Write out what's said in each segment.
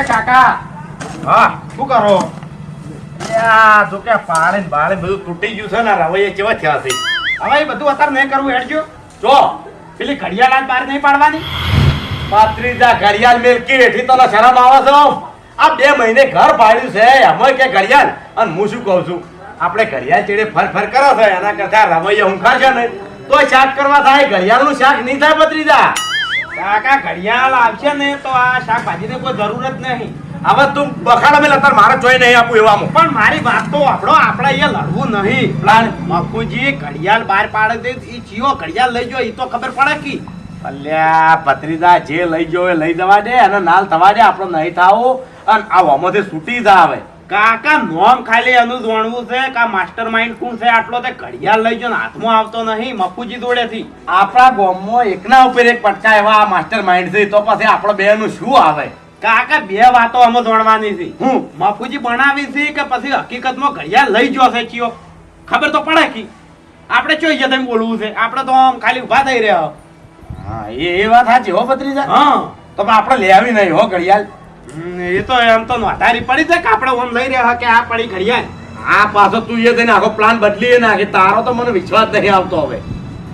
એ કાકા. હા શું કરો? યા જો કે પાળે ને બાળે બધું તૂટી ગયું છે ને રવૈયા કેવા થયા છે? હવે એ બધું અત્યારે નહીં કરવું હેડજો. જો પેલી ઘડિયાળ આજ બહાર નહીં પાડવાની. પાત્રીજા ઘડિયાળ મેલકી વેઠી તને શરમ આવે છે? આ બે મહિને ઘર ભાડ્યું છે એમાં કે ઘડિયાળ? અને હું શું કહું છું? આપણે ઘડિયાળ ચેડે ફર ફર કરો છો એના કરતા રવૈયા ઊંઘા છે ને તો શાક કરવા થાય ઘડિયાળનું શાક નહીં થાય પત્રીજા કાકા ઘડિયાળ આવશે ને તો આ શાકભાજીની કોઈ જરૂર જ નહીં. હવે તું બખાડા મેં અત્યારે મારે જોઈ નહીં આપું એવામાં પણ મારી વાત તો આપણો આપણે અહીંયા લડવું નહીં. પ્લાન ઘડિયાળ બહાર પાડે દે ચિયો ઘડિયાળ લઈ જો એ તો ખબર પડે કી. અલ્યા પત્રીદા જે લઈ ગયો એ લઈ જવા દે અને નાલ થવા દે આપણો નહીં થાવો. અને આ વમાંથી છૂટી જાવે. કાકા નોમ ખાલી એનું જોણવું છે કે માસ્ટર માઇન્ડ કોણ છે? આટલો તે ઘડિયાળ લઈ જો ને હાથમાં આવતો નહીં મફુજી જોડેથી આપણા ગામમાં એકના ઉપર એક પટકા એવા માસ્ટર માઇન્ડ છે તો પછી આપણો બે નું શું આવે? કાકા બે વાતો અમે જોણવાની છે. હું મફુજી બનાવી છે કે પછી હકીકતમાં ઘડિયાળ લઈ જો છે ચિયો ખબર તો પડે કી. આપણે ચોઈ જતા બોલવું છે. આપણે તો આમ ખાલી ઊભા થઈ રહ્યા. હા એ એ વાત સાચી હો પત્રીજા હા. તો પણ આપણે લેવી આવી નહીં હો ઘડિયાળ. એ તો એમ તો વધારી પડી છે કે આપણે ઓમ લઈ રહ્યા કે આ પડી ઘડિયાળ. આ પાછો તું એ થઈને આખો પ્લાન બદલી નાખે. તારો તો મને વિશ્વાસ નહીં આવતો હવે.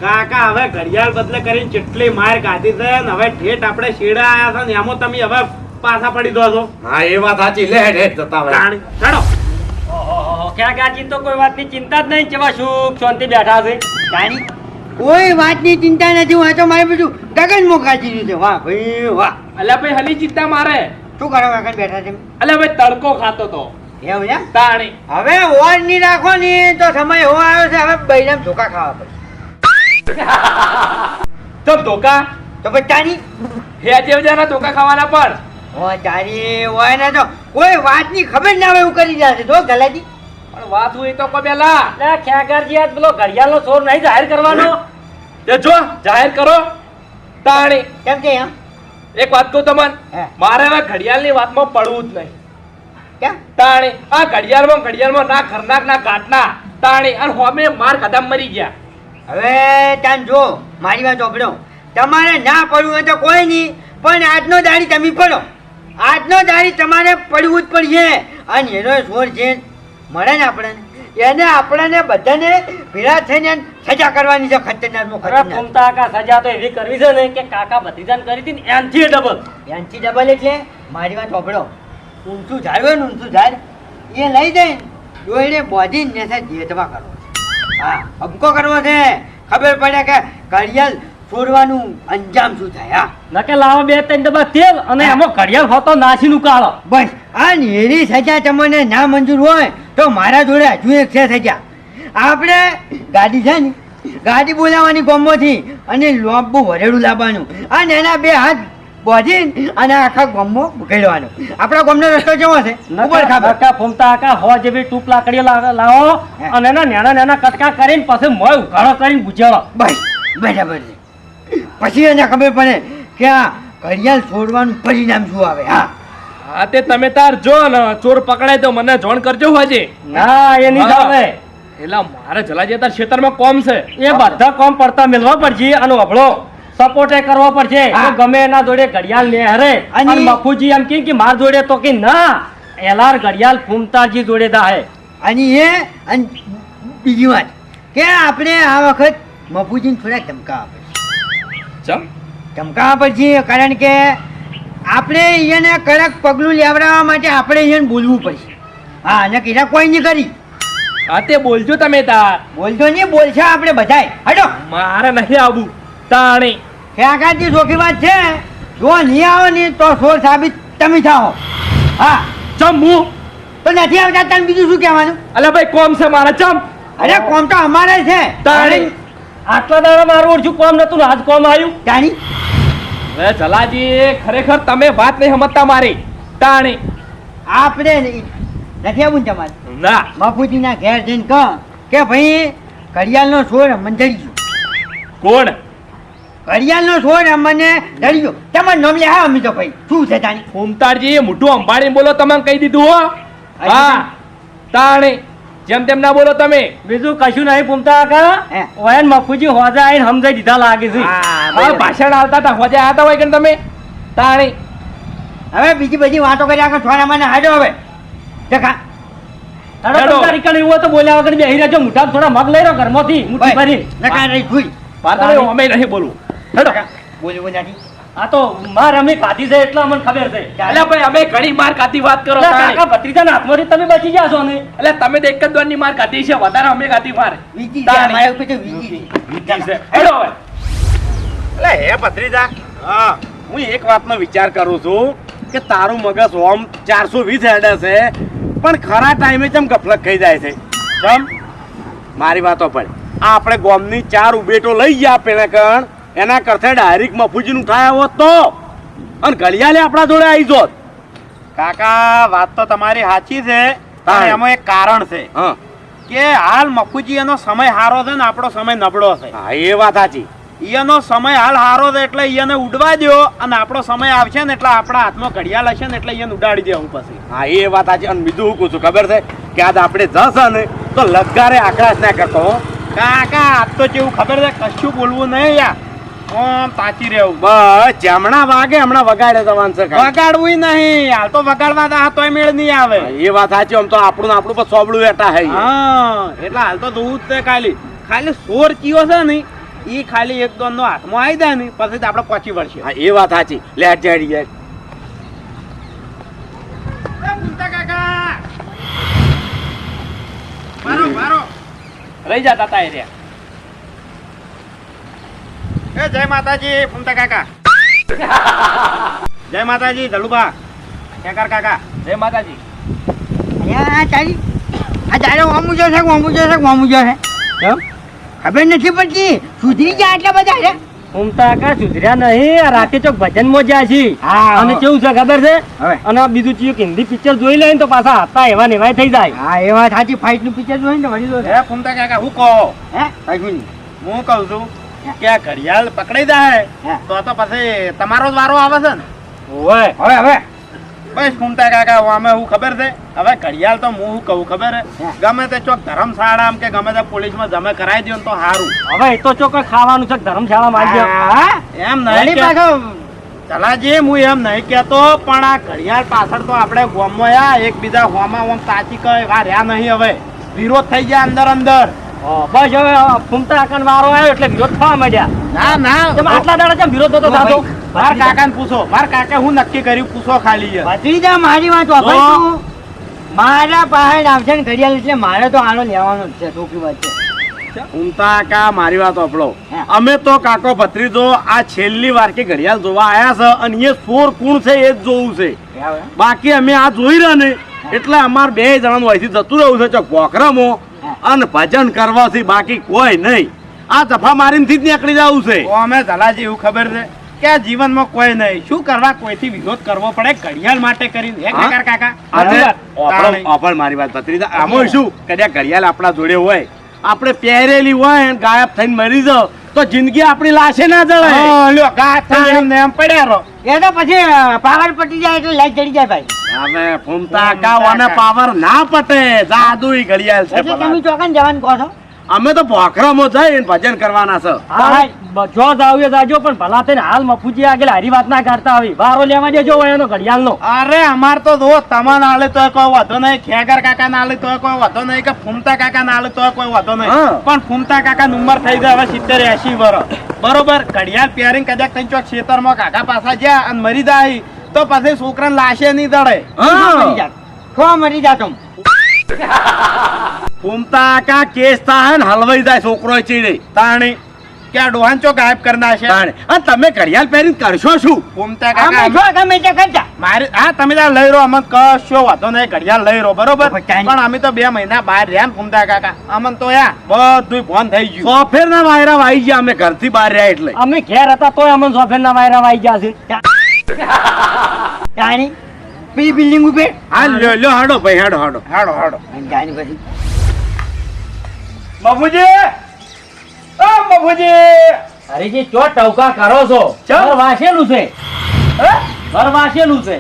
કાકા હવે ઘડિયાળ બદલે કરીને કેટલી માર કાઢી છે ને હવે ઠેઠ આપણે શેડા આવ્યા છે ને એમાં તમે હવે પાછા પડી દો છો. હા એ વાત સાચી. લે હેડ જતા હવે તાણી, ચડો. ક્યાં કાચી તો કોઈ વાતની ચિંતા જ નહીં. જેવા સુખ શાંતિ બેઠા છે. જાણી? કોઈ વાતની ચિંતા નથી. હું તો મારે બધું ગગન મોકાજી દીધું છે. વાહ ભાઈ વાહ. અલ્યા ભાઈ હલી ચિંતા મારે. શું કરવા કાકા બેઠા છે અલ્યા ભાઈ તડકો ખાતો તો. એવું એમ તાણી. હવે ઓરની રાખો ને તો સમય એવો આવ્યો છે હવે બૈરામ ધોકા ખાવા પડે તો ધોકા? તો પછી તારી હેજે જરા ધોકા ખાવાના પણ. હો તારી હોય ને તો કોઈ વાતની ખબર ના હોય એવું કરી જશે છે. જો ગલાજી. પણ વાત હોય તો કો પેલા. લે ખ્યાગારજી આજ પેલો ઘડિયાળનો ચોર નહીં જાહેર કરવાનો? જો જાહેર કરો. તાણી. કેમ કે એમ એક વાત કહું તમને. મારે હવે ઘડિયાળની વાતમાં પડવું જ નહીં. કેમ? તાણી આ ઘડિયાળમાં ઘડિયાળમાં ના ખરનાક ના ઘાટના તાણી અને હોમે માર ખાધા મરી ગયા. હવે તાન જો મારી વાત સાંભળો તમારે ના પડવું હોય તો કોઈ નહીં પણ આજનો દાડી તમે પડો. આજનો દાડી તમારે પડવું જ પડશે. અને એનો સોર છે મળે ને આપણને એને આપણને બધાને ભેળા થઈને સજા કરવાની છે ખતરનાક અરે ખતરનાક ફૂમતા કાકા સજા તો એવી કરવી છે ને કે કાકા ભત્રીજાને કરી હતી ને એનથી ડબલ એનથી ડબલ એટલે મારી વાત સાંભળો. ઊંચું ઝાડ હોય ને ઊંચું ઝાડ એ લઈ જાય ડોઈને બોધીને ને જેતવા કરવો છે. હા હમકો કરવો છે. ખબર પડે કે ઘડિયાળ છોડવાનું અંજામ શું થાય હા? નકે લાવો બે ત્રણ ડબ્બા તેલ અને એમાં ઘડિયાળ હોતો નાસી નું કાળો. બસ આ નેરી સજા તમને ના મંજૂર હોય તો મારા જોડે હજુ એક છે સજા. આપણે ગાડી છે ને ગાડી બોલાવવાની ગોમોથી અને લોબુ વરેડું લાવવાનું. અને એના બે હાથ બોધી અને આખા ગોમો ઘેડવાનું આપણા ગોમનો રસ્તો કેવો છે? ઉપર ખબર નકા ફોમતા આકા હો જેવી ટૂપ લાકડીઓ લા- લાવો અને એના નાના નાના કટકા કરીને પછી મોય ઉઘાડો કરીને ગુજારો બસ બરાબર છે. પછી એને ખબર પડે કે આ ઘડિયાળ છોડવાનું પરિણામ શું આવે હા. હા તે તમે તાર જો ને ચોર પકડાય તો મને જોણ કરજો હાજે. ના એ નહીં. ચાલે એલા મારે જલાજી તાર ક્ષેત્રમાં કોમ છે. એ બધા કોમ પડતા મેળવા પડશે અને અભળો. સપોર્ટે કરવો પડશે. ગમે એના જોડે ઘડિયાળ ને હરે. અને- મફુજી એમ કે માર જોડે તો કે ના એલાર ઘડિયાળ ફૂમતાજી જોડે દાહે. અને એ અને બીજી વાત કે આપણે આ વખત મફુજીને થોડા ધમકા પડશે ચમ. ધમકાવવા પડશે કારણ કે આપણે એને કડક પગલું લેવડાવવા માટે આપણે એને બોલવું પડશે. હા અને કીધા કોઈ નહીં કરી. હા તે બોલજો તમે તાર. બોલજો નહીં બોલશે આપણે બધાય. હટો. મારે નથી આવું તાણી. ખેકાજી ચોખી વાત છે જો નહીં આવો ને તો સોર સાબિત તમે થાઓ. હા. ચમ હું? તો નથી આવતા તને બીજું શું કહેવાનું? અલા ભાઈ કોમ છે મારા ચમ. અરે કોમ તો અમારે છે. તાણી. આટલા દાડા મારું ઓળખ્યું કોમ નતું આજ કોમ આવ્યું? ટાણી હવે જલાજી ખરેખર તમે વાત નહીં સમજતા મારી. ટાણી આપણે. નથી આવું ને તમારે. ના. બાપુજીના ઘેર જઈને કહો કે ભાઈ ઘડિયાળનો અમને ધરી ગયો કોણ? ઘડિયાળનો છોડ અમને ડરી ગયો તમારે નામ લે હા અમે તો ભાઈ. શું છે તાણી? ફૂમતાળજી મોઢું અંબાડી બોલો તમે કહી દીધું હો. હા. તાણી. જેમ તેમ ના બોલો તમે. બીજું કશું નહીં પૂમતા. કાકા. ઓયન મફુજી હોજે આવીને સમજાઈ દીધા લાગે છે. ભાષણ આવતા હતા હોજે આતા હોય કે તમે? તાણી. હવે બીજી બધી વાતો કર્યા આગળ છોરા મને હાડો હવે. દેખા. તડો હેડો. તમે તારી હોય તો બોલ્યા વગર બેહી રહેજો મુઠા થોડા મગ લઈ રહ્યો ઘરમાંથી મુઠી ભરી. જખા રહી ભૂલ. પાતળે અમે નહીં બોલું હેડો. બોલ બોલ આ તો માર અમે ખાધી છે એટલે અમને ખબર છે. એટલે ભાઈ અમે ઘણી માર ખાધી વાત કરો કાકા ભત્રીજા ના ભત્રીજાના હાથમાંથી તમે બચી ગયા છો ને એટલે તમે તો એક જ દોરની માર ખાધી છે વધારે અમે ખાધી માર. વીજી છે મારા ઉપર તો વીજી છે. હેડો હવે. એટલે હે ભત્રીજા. હા. હું એક વાતનો વિચાર કરું છું કે તારું મગજ ઓમ ચારસો વીસ હેડે છે પણ ખરા ટાઈમે ચમ ગફલક થઈ જાય છે? ચમ? મારી વાતો પર. આ આપણે ગોમની ચાર ઉબેટો લઈ ગયા પેણે કણ એના કરતા ડાયરેક્ટ મફુજીનું થાય હોત તો? અને ઘડિયાળે આપણા જોડે આવી જોત. કાકા વાત તો તમારી સાચી છે પણ એમાં એક કારણ છે. હા. કે હાલ મફુજી એનો સમય હારો છે ને આપણો સમય નબળો છે. હા એ વાત સાચી. એનો સમય હાલ હારો છે એટલે એને ઉડવા દ્યો અને આપણો સમય આવશે ને એટલે આપણા હાથમાં ઘડિયાળ હશે ને એટલે એને ઉડાડી દેવું પછી. હા એ વાત સાચી. અને બીજું હું કહું છું ખબર છે કે આજ આપણે જશે ને તો લગારે આકાશ ના કરતો કાકા આજ તો કેવું ખબર છે કશું બોલવું નહીં યાર. ઓમ તાકી રહેવું. બસ જમણા વાગે હમણાં વગાડે જવાનું છે વગાડવું નહીં. હાલ તો વગાડવા દા તોય મેળ નહીં આવે. એ વાત સાચી આમ તો આપણું આપણું પર સોબડું બેઠા હે હા એટલે હાલ તો દૂધ છે ખાલી. ખાલી સોર ચીયો છે ને ઈ ખાલી એક દોન નો હાથમાં આવી જાય ને પછી તો આપણે પહોંચી વળશે. હા એ વાત સાચી. લે જાડી જાય. કાકા. મારો મારો. રહી જા તાતા એ રહ્યા. એ જય માતાજી ફૂમતા કાકા. જય માતાજી ધલુબા કેકર કાકા. જય માતાજી. અલ્યા તારી આ તારો વામુજો છે વામુજો છે વામુજો છે. કેમ? ખબર નથી પડતી. સુધરી ગયા આટલા બધા રે ઉમતા કાકા સુધર્યા નહીં. રાતે ચોક ભજનમાં જ્યાં છે. હા, અને કેવું છે ખબર છે? હવે. અને બીજું ચિયું હિન્દી પિક્ચર જોઈ લે ને તો પાછા હતા એવા ને એવાય થઈ જાય. હા એવા સાચી. ફાઇટનું પિક્ચર જોઈને તો વળી દો હે ફૂમતા કાકા હું કહો? હે? હું કહું છું કે આ ઘડિયાળ પકડાઈ જાય તો તો પછી તમારો જ વારો આવે છે ને? ઓય હવે હવે. બસ કુમતા કાકા અમે હું ખબર છે? હવે ઘડિયાળ તો હું કહું ખબર હે. ગમે તે ચોક ધર્મશાળા કે ગમે તે પોલીસમાં જમે કરાવી દો તો સારું હવે એ તો ચોક ખાવાનું છે ધર્મશાળામાં આવી એમ નહીં પાછો ચલાજી હું એમ નહીં કેતો પણ આ ઘડિયાળ પાછળ તો આપણે ગોમમાં આ એકબીજા હોમાં ઓમ તાચી કઈ વા રહ્યા નહીં હવે. વિરોધ થઈ ગયા અંદર અંદર બસ હવે ફૂમતા કાકાનો વારો આવ્યો એટલે વિરોધ થવા માંડ્યા. ના ના. તમે આટલા દાડા કેમ વિરોધ નતો થતો? માર કાકાને પૂછો. માર કાકા હું નક્કી કર્યું પૂછો ખાલી. ભત્રીજા મારી વાત વાપર મારા પાસે આવશે ને ઘડિયાળ એટલે મારે તો આનો લેવાનો જ છે ટોકી વાત છે ઉમતા કા મારી વાત આપડો અમે તો કાકો ભત્રીજો આ છેલ્લી વાર કે ઘડિયાળ જોવા આયા છે અને એ સોર કુણ છે એ જ જોવું છે. બાકી અમે આ જોઈ રહ્યા ને એટલે અમાર બે જણાનું અહીંથી જતું રહ્યું છે. ચોક પોખરામાં અને ભજન કરવાથી બાકી કોઈ નહીં. આ જફા મારીને થી જ નીકળી જવું છે. અમે ધલાજી એવું ખબર છે? કે આ જીવનમાં કોઈ નહીં. શું કરવા કોઈથી વિરોધ કરવો પડે? ઘડિયાળ માટે કરીને. હે? કાકા કાકા? આજે તાણે. મારી વાત ભત્રીજા આમાં શું? કદાચ ઘડિયાળ આપણા જોડે હોય આપણે પહેરેલી હોય અને ગાયબ થઈને મરી જાવ તો જિંદગી આપણી લાશે ના જળે ગાયબ લ્યો, ગાંઠ થઈ એમ પડ્યા રહો. એ તો પછી પાવર પટી જાય એટલે લાઈટ ચડી જાય ભાઈ હવે ફૂમતા કાવાને પાવર ના પટે જાદુઈ ઘડિયાળ છે એટલે. તમે ચોકન જવાનું કહો છો અમે તો ભોખરામાં જઈ ભજન કરવાના છે. જો જાવ જાજો પણ ભલા થઈને હાલ મફુજી આગળ હારી વાત ના કરતા આવી વારો લેવા દેજો હોય એનો ઘડિયાળનો. અરે અમાર તો જો તમા નાલે તો કોઈ વાંધો નહીં. ખેગર કાકા નાલે તો કોઈ વાંધો નહીં કે ફૂમતા કાકા નાલે તો કોઈ વાંધો નહીં. પણ ફૂમતા કાકા ઉંમર થઈ ગઈ હવે સિત્તેર એસી વર્ષ બરોબર ઘડિયાળ પહેરીને કદાચ તઈ ચોક ખેતરમાં કાકા પાછા જ્યાં અને મરી જાય તો પછી છોકરાને લાશે નહીં દડે. મરી જાત મરી જાતો. ફૂમતા કા કેસ તાહન હલવાઈ જાય છોકરો ચીડે. તાણી. કે આ ડોહાન ચો ગાયબ કરના છે? અને તમે કરિયાલ પહેરીને કરશો શું? ફૂમતા અમે કાકા જો તમે તે કરતા? મારે હા તમે તાર લઈ રહો અમે કશો વાંધો નહીં ઘડિયાળ લઈ રહો બરોબર? પણ અમે તો બે મહિના બહાર રહ્યા ને ફૂમતા કાકા. અમને તો યા બધું ફોન થઈ ગયું. સોફેર ના વાયરા વાઈ ગયા અમે ઘરથી બહાર રહ્યા એટલે. અમે ઘેર હતા તોય અમને સોફેરના વાયરા વાઈ ગયા છે. જાણી પેલી બિલ્ડિંગ ઉપર? હા લ્યો લ્યો હાડો ભાઈ હાડો હાડો. હાડો હાડો. જાણી પછી. બાબુજી ઓ ચો ટવકા કરો છો? ઘર વાસેલું છે. ઘર વાસેલું છે.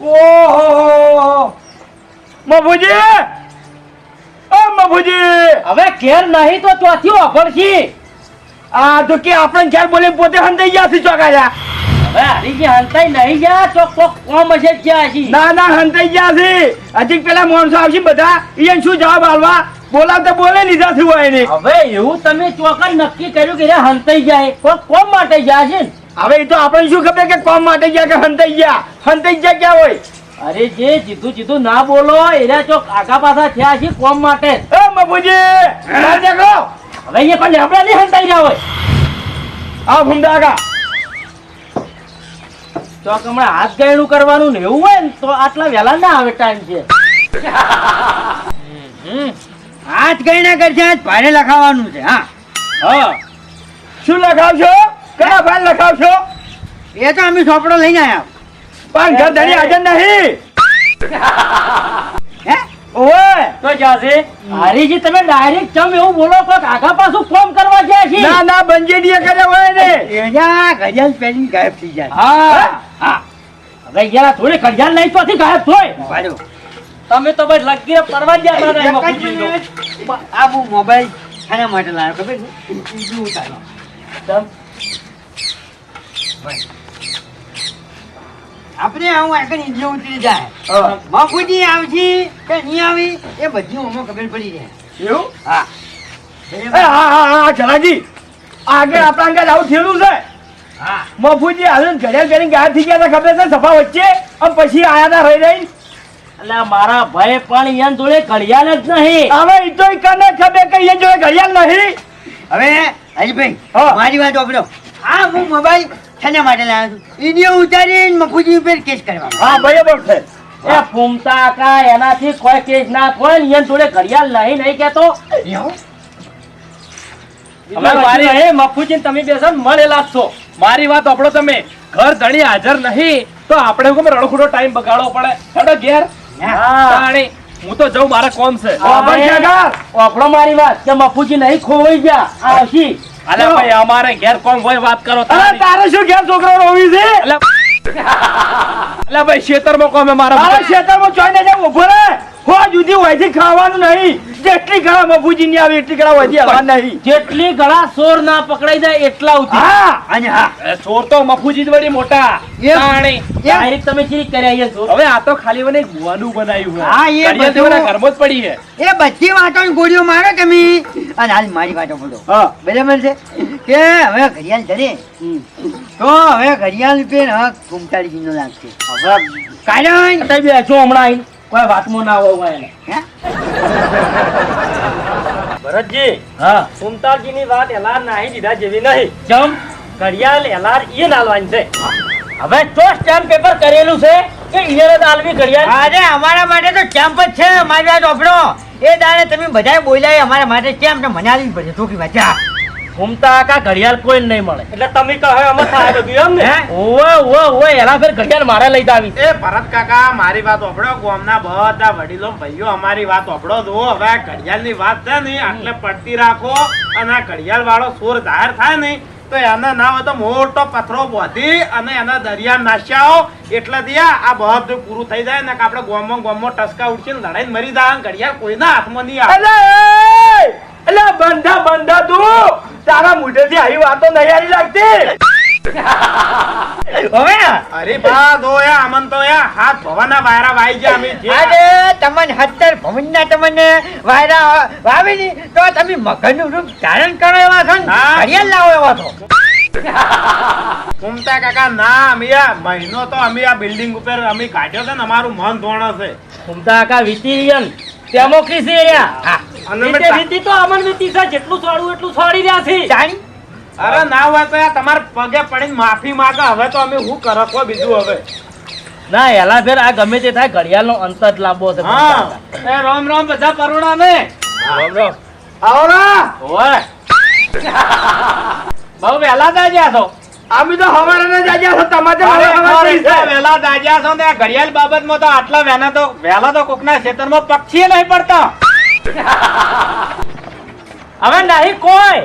ઓહો બાપુજી! ઓ બાપુજી! હવે ઘેર નહીં તો ચોથી વાપરશી આ તો કે આપણે ચાર બોલે પોતે હંતાઈ ગયા છે ચોકાયા હવે હરીજી હંતાઈ નહીં ગયા તો કોક કોમ હશે ગયા હશે ના ના હંતાઈ ગયા છે. હજી પેલા માણસો આવશે બધા. એને શું જવાબ આલવા? બોલાવતા બોલે લીધા છે હોય એને. હવે એવું તમે ચોક્કસ નક્કી કર્યું કે હંતાઈ જાય કોક કોમ માટે ગયા છે હવે એ તો આપણે શું ખબર કે કોમ માટે ગયા કે હંતાઈ ગયા? હંતાઈ ગયા ક્યાં હોય? અરે જે જીતું જીતું ના બોલો એના ચોક આગા પાછા થયા છે કોમ માટે. એ નીકળો હવે એ પણ આપણે નહીં હંતાઈ રહ્યા હોય. આ આગા ચોક હમણાં હાથ ગાયણું કરવાનું ને એવું હોય ને તો આટલા વહેલા ના આવે ટાઈમ છે. હાથ ગયણા કરશે આજ ભારે લખાવાનું છે હા. હા. શું લખાવશો? કયા ભાઈ લખાવશો? એ તો અમે સોપડો લઈને આવ્યા. પણ ઘર ધણી હાજર નહીં. ઓય તો જાશે હરીજી તમે ડાયરેક્ટ ચમ એવું બોલો કોક આખા પાછું કોમ કરવા ગયા છે ના ના બંજેડીએ કર્યા હોય ને એના ગજલ ગાયબ થઈ જાય હા હા હવે યાર થોડી કડિયાલ નહીં તો ગાયબ થોય પાડો. તમે તો બસ લગી પરવા જ એમાં પૂછી આ હું મોબાઈલ શાના માટે લાવ્યો ખબર છે? બીજું ઉતારો. તમ. આપણે આવું આગળ ઈજુ ઉતરી જાય. હા. મફુજી આવશે કે નહીં આવી એ બધી અમને ખબર પડી જાય. એવું? હા. એ હા હા હા જલાજી. આગળ આપણા અંગત આવું થયેલું છે. હા. મફુજી હાલ ઘડિયાળ કરીને ગાયબ થઈ ગયા હતા ખબર છે? સફા વચ્ચે. અને પછી આયા હતા રહી રહી એટલે મારા ભાઈ પણ એન જોડે ઘડિયાળ જ નહીં. હવે ઈ તો કને ખબર કે એ જોડે ઘડિયાળ નહીં. હવે હરીભાઈ હા. મારી વાત વાપરો. હા હું મોબાઈલ શાના માટે લાવ્યો છું. ઈડીઓ ઉતારીને મફુજી ઉપર કેસ કરવાનો. હા બરાબર છે. એ ફૂમતા કા એનાથી કોઈ કેસ ના કોઈ ને જોડે ઘડિયાળ નહીં નહીં કેતો મારી મફુજી તમે બેસો મળેલા છો. મારી વાત આપણો તમે. ઘર ધણી હાજર નહીં તો આપણે રણખૂટો ટાઈમ બગાડવો પડે. હેડો ઘેર. હા હું તો જઉં મારા કોમ છે? ઓફળો મારી વાત કે મફુજી નહીં ખોવાઈ ગયા. આવશી અલ્યા ભાઈ અમારે ઘેર કોમ હોય વાત કરો અરે તારે. શું ઘેર છોકરો રોવી છે? અલે. ભાઈ ખેતરમાં કોમે મારા તારા ખેતરમાં ચોઈને જાવ ઊભો રહે. હો જુદી હોયથી ખાવાનું નહીં. જેટલી ઘણા મફુજી ની આવે એટલી ઘણા હોયથી આવવાનું નહીં. જેટલી ગળા સોર ના પકડાઈ જાય એટલા હા અને હા એ તો મફુજી જ વળી મોટા. ડાયરેક્ટ તમે ચીરી કર્યા છો હવે આ તો ખાલી મને ગુવાનું બનાવ્યું. હા, એ બધું- ઘરમાં જ પડી છે એ બધી વાતો ગોળીઓ મારે તમે અને હાલ મારી વાતો બોલો. હા. બરાબર છે? કે હવે ઘડિયાળ ધરે. તો હવે ઘડિયાળ ઉપર હવે ઘૂમતાળી જીનો લાગશે હવે કારણ બેસો હમણાં. કોઈ વાતમાં ના હોય એને. ભરતજી હા. સુમતાલજી ની વાત એલાર નાહી દીધા જેવી નહીં. જમ ઘડિયાળ એલાર ઈ નાલવાની છે. હવે તો સ્ટેમ્પ પેપર કરેલું છે કે ઈયર જ આલવી ઘડિયાળ અરે અમારા માટે તો કેમ્પ જ છે મારી વાત ઓફડો એ દાડે તમે બધાય બોલ્યા અમારા માટે કેમ તો મને આલવી પડશે છોકરી વાત ઘૂમતા કા ઘડિયાળ કોઈ નહીં મળે. એટલે તમે કહો અમે થાય બધું એમ ને? ઓવે ઓવે ઓવે એલા ફેર ઘડિયાળ મારે લઈ આવી એ ભરત કાકા મારી વાત ઓપડો ગામના બધા વડીલો ભાઈઓ અમારી વાત ઓપડો જુઓ હવે ઘડિયાળ ઘડિયાળની વાત છે ને આટલે પડતી રાખો અને આ ઘડિયાળ વાળો સોર જાહેર થાય ને તો એના ના હોય તો મોટો પથરો બોધી અને એના દરિયા નાશ્યાઓ એટલે દિયા આ બધું પૂરું થઈ જાય ને કે આપણે ગોમમાં ગોમમાં ટસકા ઉડશે લડાઈ લડાઈને મરી જાય ઘડિયાળ કોઈના હાથમાં નહીં આવે. એટલે બંધા બંધા તું. તારા મોઢેથી આવી વાતો નૈયારી લાગતી. હવે? અરે બા દો અમન તો યા હાથ ભવાના વાયરા વાઈ ગયા અમે જે. તમને હત્તર ભવનના તમને વાયરા વાવી ની તો તમે મગજનું રૂપ ધારણ કરો એવા છો ને? હા. લાવો એવા છો? કુમતા કાકા ના અમે આ મહિનો તો અમે આ બિલ્ડિંગ ઉપર અમે કાઢ્યો છે ને અમારું મન ધોણ છે ઘૂમતા કાકા વીતી ઈયન ડેમોક્રેસી રહ્યા હા અને અમે વીતે તા- વીતી તો અમન વીતી છે જેટલું છોડવું એટલું છોડી રહ્યા છે. જાણી અરે ના હોય તો તમારે પગે પડીને માફી માંગે. હવે તો અમે હું કરો? બીજું હવે. ના એલા ફેર આ ગમે તે થાય ઘડિયાળ નો અંત જ લાંબો છે હા. એ રામ રામ બધા પરુણા ને. રામ રામ. આવો ના. ઓય બહુ વહેલા દાજ્યા છો. અમે તો હવારે ને જાગ્યા છો તમારે. વહેલા દાજ્યા છો ને. ઘડિયાળ બાબતમાં તો આટલા વહેલા તો વહેલા તો કોકના ખેતરમાં પક્ષી નહીં પડતા. હવે નહીં કોઈ.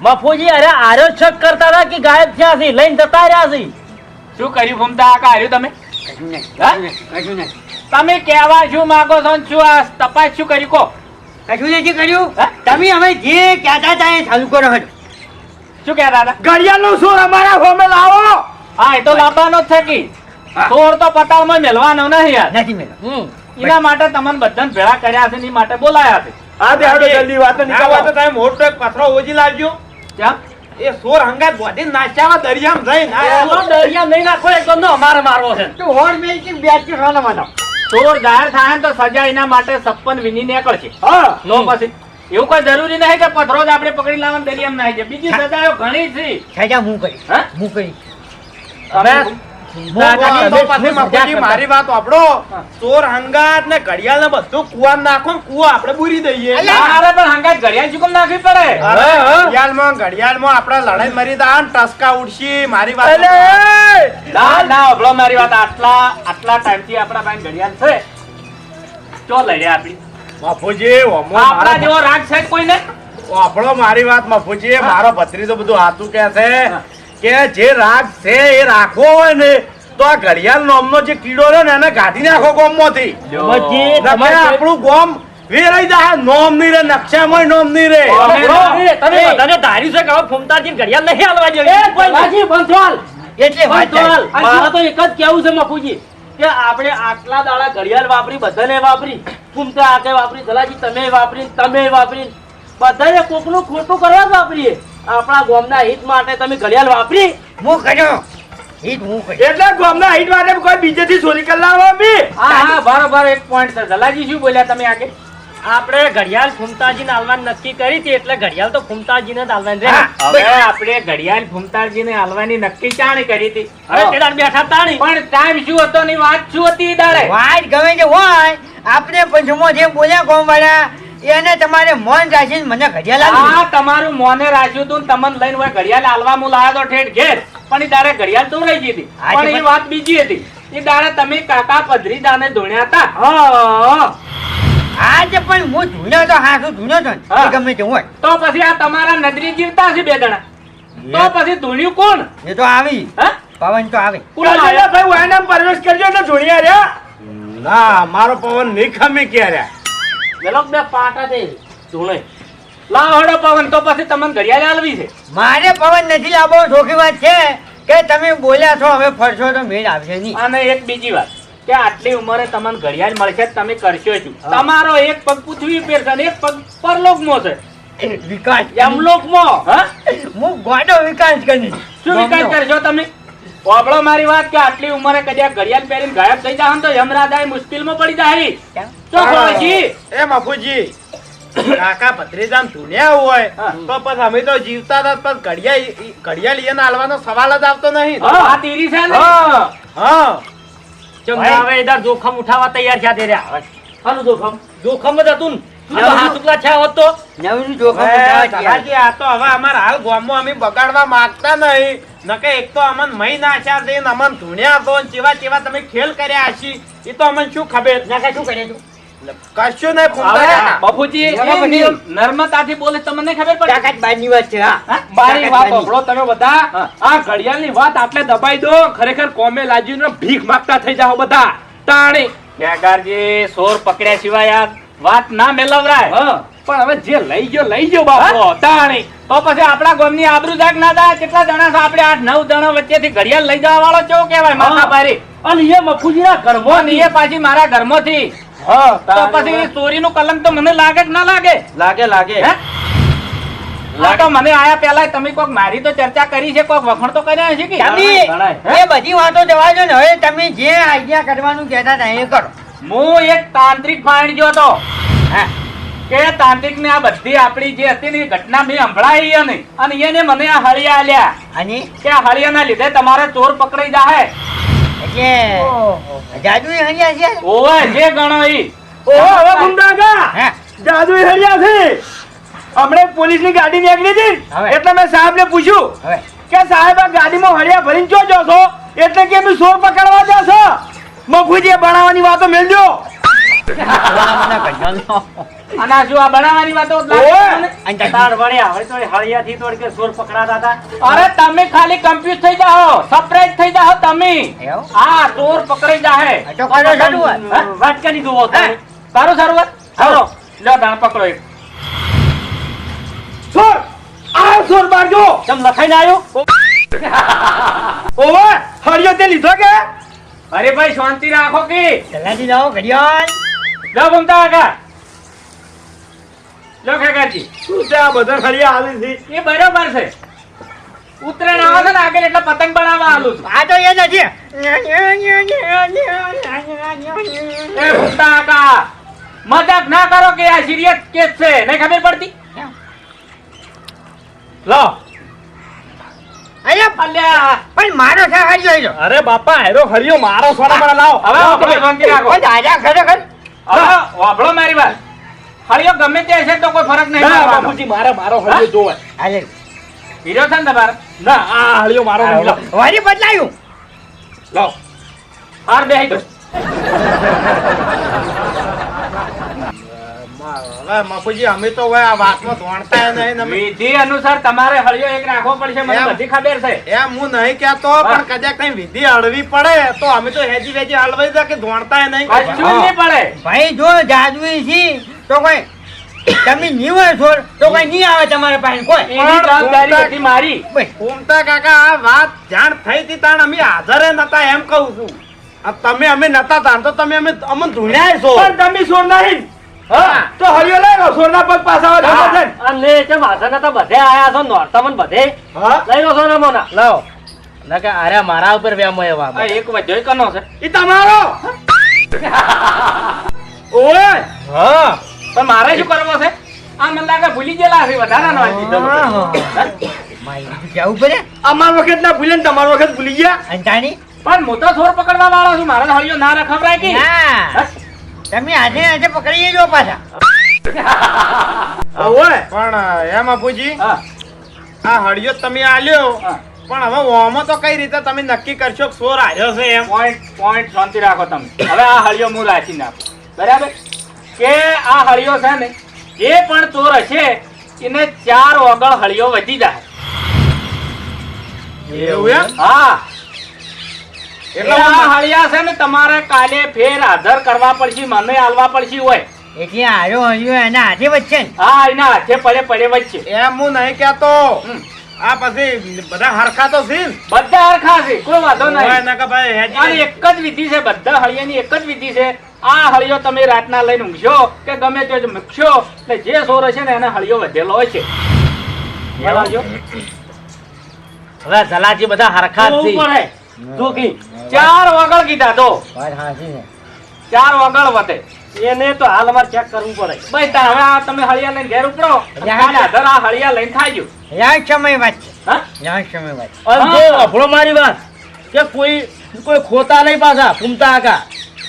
મફુજી અરે આર્યો શક કરતા હતા કે ગાયબ થયા છે લઈને જતા રહ્યા છે. શું કર્યું ઘૂમતા આ કાર્યું તમે? કશું નહીં હા? કશું નહીં, કશું નહીં. તમે કહેવા શું માંગો છો શું આ તપાસ શું કર્યું કો? કશું નથી કર્યું? તમે હવે જે કહેતા હતા એ ચાલુ કરો શું કહેતા હતા? ઘડિયાળનો સોર અમારા હોમે લાવો? હા એ તો લાવવાનો જ છે કે. ચોર તો પટાળમાં મેલવાનો નહીં યાર. નથી હમ. એના માટે તમને બધાને ભેળા કર્યા છે એની માટે બોલાયા છે. આ દે હાડો જલ્દી વાત ના હોય તો તમે મોટો એક પથરો ઓજી લાવજો. ક્યાં? એ સોર હંગાત બોધી નાચાવા દરિયામાં જઈને આ એલો દરિયા નહીં નાખો એક ગંદો અમારે મારવો છે. તું હોડ મેલ કે બેચી કે સોના માં ચોર જાહેર થાય તો સજા એના માટે સપ્પન વિની નીકળશે. હા. નો પછી. એવું કોઈ જરૂરી નહીં કે પથરો જ આપણે પકડી લાવવાનું દરિયામાં નાખી છે બીજી સજાઓ ઘણી છે. સજા હું કરી? હા? હું કરી? તમે તો મારી વાત ચોર હંગાત ને ઘડિયાળ ને બધું કુવામાં નાખો કુવા આપણે બુરી દઈએ. અરે પણ હંગાત ઘડિયાળ ચૂકમ નાખવી પડે. અરે, ઘડિયાળમાં ઘડિયાળમાં આપણે લડાઈ મરી તા ટસકા ઉડશી મારી વાત ના ના અભળો મારી વાત આટલા આટલા ટાઈમથી આપણા પાસે ઘડિયાળ છે. ચો લડ્યા આપણી. મફુજી ઓમો મારો જેવો રાગ છે કોઈને? આપણો મારી વાત મફુજી મારો ભત્રીજો બધું હાથું કે છે. કે જે રાગ છે એ રાખવો હોય ને તો આ ઘડિયાળ નોમનો જે કીડો રહ્યો ને એને કાઢી નાખો ગોમમાંથી આપણું ગોમ વેરાઈ જાય નોમ નહીં રે નકશામાં નોમ નહીં રે. તમે બધાને ધાર્યું છે કે હવે ફૂમતાજી ઘડિયાળ નહીં હાલવા જોઈએ બાજી, બંધવાલ એટલે વાત મારે તો એક જ કેવું છે મફુજી કે આપણે આટલા દાડા ઘડિયાળ વાપરી બધાને વાપરી ફૂમતા આકે વાપરી સલાજી તમે વાપરી તમે વાપરી બધાને કોકનું ખોટું કરવા જ વાપરીએ. આપણા ગોમના હિત માટે તમે ઘડિયાળ વાપરી. હું કર્યો હિત હું કર્યો એટલે ગામના હાઈટ માટે કોઈ બીજેથી ચોરી કરી લાવો બી. હા હા બરોબર એક પોઈન્ટ છે. સલાજી શું બોલ્યા તમે આગે? આપણે ઘડિયાળ ફૂમતાજીને હાલવાની નક્કી કરી હતી એટલે ઘડિયાળ તો ફૂમતાજીને જ હાલવાની છે. હવે આપણે ઘડિયાળ ફૂમતાજીને નક્કી ચાણી કરી હતી. હવે તે બેઠા તાણી. પણ ટાઈમ શું હતો ની વાત શું હતી દાડે? વાત ગમે કે હોય આપણે પંચમો જે બોલ્યા વાળા એને તમારે મોન રાખીને મને ઘડિયાળ આપી હા તમારું મોને રાખ્યું તું તમને લઈને હોય ઘડિયાળ આલવા હું લાવ્યો તો ઠેઠ ઘેર. પણ એ દાડે ઘડિયાળ દોરાઈ ગઈ હતી. પણ એ વાત બીજી હતી. એ દાડે તમે કાકા પધરી દાને ધોણ્યા હતા. હા આજે પણ હું ધૂણ્યો તો હા શું ધૂણ્યો તો ને. ગમે તે હોય. તો પછી આ તમારા નજરી જીવતા છે બે જણા. તો પછી ધૂણ્યું કોણ? એ તો આવી. હા? પવન તો આવે. ભાઈ હું નામ પરવેશ કરજો એટલે ધૂણ્યા રહ્યા. ના મારો પવન નહીં ક્યાં ક્યારે? વેલોક બે પાટા દે. ધૂણે. લાવ હડો પવન તો પછી તમને ઘડિયાળ આલવી છે. મારે પવન નથી લાવવો ચોખ્ખી વાત છે કે તમે બોલ્યા છો હવે ફરશો તો મેળ આવશે નહીં. અને એક બીજી વાત કે આટલી ઉંમરે તમને ઘડિયાળ મળશે તમે કરશો છું તમારો એક પગ પૃથ્વી પર છે એક પગ પરલોકમાં છે. વિકાસ યમલોકમાં. હા? હું ગોડો વિકાસ કરી. શું વિકાસ કરશો તમે? ઓબળો મારી વાત કે આટલી ઉંમરે કદાચ ઘડિયાળ પહેરીને ગાયબ થઈ જાવ તો યમરાજા મુશ્કેલમાં પડી જાય તો એ મફુજી કાકા ભત્રીજામ ધૂણ્યા હોય તો પછી અમે તો જીવતા હતા પણ ઘડિયાળ ઘડિયાળ એને હાલવાનો સવાલ જ આવતો નહીં. છે ને? હા. હા. ચંગા હવે ઇધર જોખમ ઉઠાવવા તૈયાર છે તે રહ્યા હાલું જોખમ? જોખમ જ હતું ને. તું તો હાથ ઉપલા છા હોત તો. નવરું જોખમ હવે ઉઠાવવા તૈયાર. સગાજી, આ તો હવે અમારા હાલ ગામમાં અમે બગાડવા માંગતા નહીં. નકે એક તો અમન મહી નાખ્યા છે અમન ધૂણ્યા તો ચેવા ચેવા તમે ખેલ કર્યા હશી એ તો અમન શું ખબર? ના શું કરે કશું નહીં હવે બાપુજી નર્મદાથી બોલે તમને ખબર પડે? કાકા બાની વાત છે હા? મારી વાત સાંભળો તમે બધા. આ ઘડિયાળની વાત આટલે દબાઈ દો ખરેખર કોમે લાગ્યું ભીખ માંગતા થઈ જાઓ બધા. તાણી. કેગારજી સોર પકડ્યા સિવાય આ વાત ના મેલવરાય પણ હવે જે લઈ ગયો લઈ ગયો બાપો. તાણી. તો પછી આપણા ગામની આબરૂ જાગ ના થાય કેટલા જણા આપણે આઠ નવ જણા વચ્ચેથી ઘડિયાળ લઈ જવા વાળો કેવો કહેવાય? માથા પારી અને એ મફુજીના ઘરમાં ને એ પાછી મારા ઘરમાંથી. તો પછી ચોરીનું કલંક તો મને લાગે કે ના લાગે? લાગે લાગે. હે? તો મને આયા પેલા તમે કોક મારી તો ચર્ચા કરી છે કોક વખણ તો કર્યા છે કે? એ બધી વાતો જવા દો ને હવે તમે જે આઈડિયા કરવાનું કહેતા હતા એ કરો. હું એક તાંત્રિક ફાઈન ગયો હતો કે તાંત્રિક ને આ બધી આપણી જે હતી ને ઘટના મેં સંભળાઈ અને અને એને મને આ હળિયા આલ્યા. અને? કે આ હળિયાના લીધે તમારે ચોર પકડાઈ જાય એટલે જાદુ હરિયા છે? ઓવે જે ગણો ઈ. ઓહો હવે ગુંડા કા જાદુ હરિયા છે. હમણે પોલીસની ગાડી નીકળી હતી. એટલે મેં સાહેબ ને પૂછ્યું કે સાહેબ આ ગાડીમાં હળિયા ભરીને ચો જો છો? એટલે કે એમનું સોર પકડવા જશો મગુજી મફુજીએ બનાવવાની વાતો મેળજો. અને જો આ બનાવવાની વાતો તાર વળ્યા હવે તો કે ચોર પકડાતા હતા. અરે તમે ખાલી કન્ફ્યુઝ થઈ જાઓ સરપ્રાઈઝ થઈ જાઓ તમે. હા ચોર પકડાઈ જાહે? વાત કરી દો તારું સારું વાત લો દાણ પકડો એક. સોર! આ સોર મારજો ચમ લખાઈને આવ્યો? ઓવે હરિયો તે લીધો કે? અરે ભાઈ શાંતિ રાખો કે. જલ્દી જાઓ ઘડિયાળ. જાઓ બમતા કાકા લો કાકાજી. શું છે આ બધા ઘડિયાળ આલી છે? એ બરોબર છે. ઉત્તરાયણ આવે છે ને આગળ એટલે પતંગ બનાવવા આલું છું. આ તો એ નથી એ ભૂતા કાકા મજાક ના કરો કે આ સિરિયસ કેસ છે નહીં ખબર પડતી? લો. અલ્યા અલ્યા. પણ મારો સાહાર જોઈ અરે બાપા હેરો હરિયો મારો સોના મને લાવો. હવે ખરેખર. વાપરો મારી વાત. હળિયો ગમે તે હશે તો કોઈ ફરક નહીં ના બાપુજી મારા મારો હળિયો જોવે. હાલે હીરો છે ને તમારે? ના આ હળિયો મારો નહીં. વારી બદલાયું. લાવો હાર બે દો હવે મફુજી અમે તો આ વાતમાં ધોણતા નહીં વિધિ અનુસાર તમારે હળિયો એક રાખવો પડશે મને બધી ખબર છે. એમ હું નહીં કહેતો પણ કદાચ કઈ વિધિ હળવી પડે તો અમે તો હેજી વેજી હળવાઈ કે ધોણતા નહીં? કશું નહીં પડે. ભાઈ જો છી તો કોઈ તમે નહીં હોય છોડ તો કોઈ નહીં આવે તમારા પાસે. કોઈ. એની જવાબદારી હતી મારી. ભાઈ, કાકા આ વાત જાણ થઈ હતી તાણ અમે હાજરે નતા એમ કહું છું. આ તમે અમે નતા તાણ તો તમે અમે અમને ધૂણ્યા છો. પણ તમે સોર નહીં. હા? તો હરિયો લઈ લો સોરના પગ પાછા આવે છે ને? અને તે વાસણ નતા? બધે આયા છો નોરતા બધે. હા. લઈ લો સોના મોના. લાવો. નકે અરે મારા ઉપર વ્યામો એવા એક વધ્યો કનો છે? ઈ તમારો. ઓય. હા. પણ મારે શું કરવો છે? આ મને લાગે ભૂલી ગયેલા હશે વધારાનો આ દીધો જવું પડે અમાર વખત ના ભૂલે તમાર વખત ભૂલી ગયા. અંતાણી પણ મોટો થોર પકડવા વાળો છું મારા હળિયો ના રખવરાય કે ના. તમે આજે આજે પકડી જો પાછા. ઓય પણ એમ અપુજી હા. આ હળિયો તમે આલ્યો. પણ હવે ઓમો તો કઈ રીતે તમે નક્કી કરશો કે સોર આવ્યો છે એમ? પોઈન્ટ પોઈન્ટ શાંતિ રાખો તમે. હવે આ હળિયો હું રાખી નાખું. બરાબર? કે આ હળિયો છે ને જે પણ ચોર હશે એને ચાર ઓગળ હળિયો વધી જાય. એવું હા. એટલે એટલે આ હળિયા છે ને તમારે કાલે ફેર હાજર કરવા પડશે મને આલવા પડશે હોય. એટલે આયો હરિયો એના હાથે વચ્ચે હા એના હાથે પડે પડે વચ્ચે એમ હું નહીં કહેતો. હમ. આ પછી બધા હરખા તો છે બધા હરખા છે કોઈ વાંધો નહીં. એક જ વિધિ છે બધા હળિયાની એક જ વિધિ છે. આ હળિયો તમે રાતના લઈને ઊંઘશો કે ગમે તે મૂકશો? એટલે જે સોર છે ને એને હળિયો વધેલો હોય છે. હવે જલાજી બધા હરખા છે. પડે. ચાર વગળ કીધા તો. ચાર વગળ વધે. એને તો હાલ અમારે ચેક કરવું પડે. ભાઈ હવે આ તમે હળિયા લઈને ઘેર ઉપડો. આધાર આ હળિયા લઈને થાજો યાદ સમય વાત હા? યાદ સમય વાત છે. અને હા. જો અભળો મારી વાત. કે કોઈ કોઈ ખોતા નહીં પાછા ફૂમતા આકા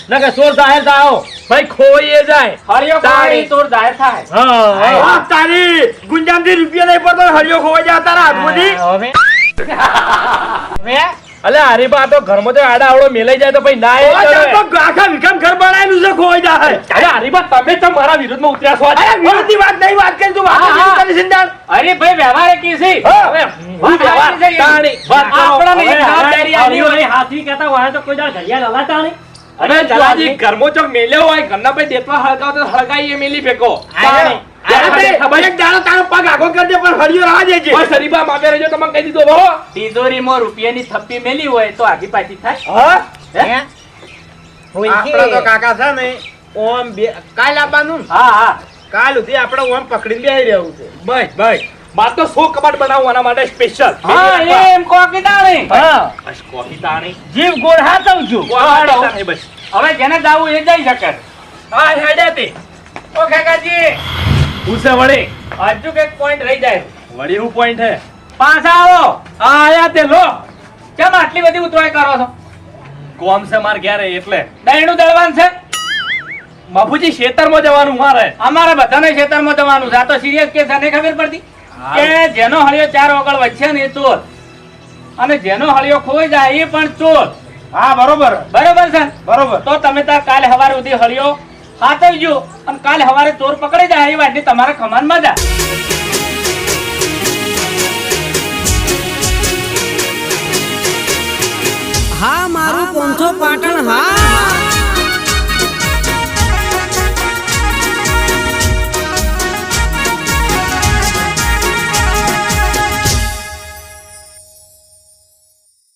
ના કે સોર જાહેર થાઓ ભાઈ ખોઈએ જાય હરિયો તારી તોર જાહેર થાય હા હા. તારી ગુંજામથી રૂપિયા નહીં પડતો હરિયો ખોવાઈ જાય તારા હાથમાંથી હવે હવે અલે હરીબા તો ઘરમાં તો આડા આવડો મેલાઈ જાય તો ભાઈ ના એ આખા વિકામ ઘર બનાવેલું છે ખોઈ જાય અરે હરીબા તમે તો મારા વિરુદ્ધમાં ઉતર્યા છો. અરે વિરોધી વાત નહીં વાત કરી તું વાત. કરી સિંધાર અરે ભાઈ વ્યવહાર કી છે. હવે વાત તાણી. વાત આપણા. નહીં હાથી કહેતા હોય તો કોઈ દાડો ઘડિયા હલાતા નહીં. અરે જલાજી ઘરમાં ચોક મેલ્યો હોય ઘરના ભાઈ દેતવા હળગાવ તો હળગાઈ એ મેલી ફેંકો આયો. ત્યારે એક દાડો તારો પગ આગો કરજે પણ હરિયો રાહ દેજે. બસ હરીબા માપે રહેજો તમે કહી દીધું બહો તિજોરીમાં રૂપિયાની થપ્પી મેલી હોય તો આગી પાછી થાય. હા? હે? હોય આપણે તો કાકા છે ને ઓમ કાલ આપવાનું હા હા. કાલ સુધી આપડે ઓમ પકડીને બેહી રહેવું છે. બસ બસ. તો સો કબાટ બનાવવાના માટે સ્પેશિયલ હા એમ કોકી તાણી હા. બસ કોફી તાણી જીવ ગોળ હાથવજો. જો બસ. હવે જેને જાવું એ જઈ શકે. હા હેડેતી ઓ કાકાજી. ઉસે વળી? આજુ કે પોઈન્ટ રહી જાય. વળી હું પોઈન્ટ હે? પાછા આવો. હા આયા તે લો. કેમ આટલી બધી ઉતરાય કરો છો? કોમ છે માર ઘેરે એટલે. દહીણું દળવાન છે? બાપુજી ખેતરમાં જવાનું મારે. અમારે બધાને ખેતરમાં જવાનું છે. આ તો સિરિયસ કેસ આને ખબર પડતી? કે જેનો હળિયો ચાર ઓગળ વચ્ચે ને ચોર. અને જેનો હળિયો ખોઈ જાય એ પણ ચોર. હા બરોબર. બરોબર છે બરોબર. તો તમે તાર કાલે સવારે સુધી હળિયો હાથવજો અને કાલે સવારે ચોર પકડી જાય એ વાતની તમારે ખમાન મજા હા મારું પોંથો પાટણ હા.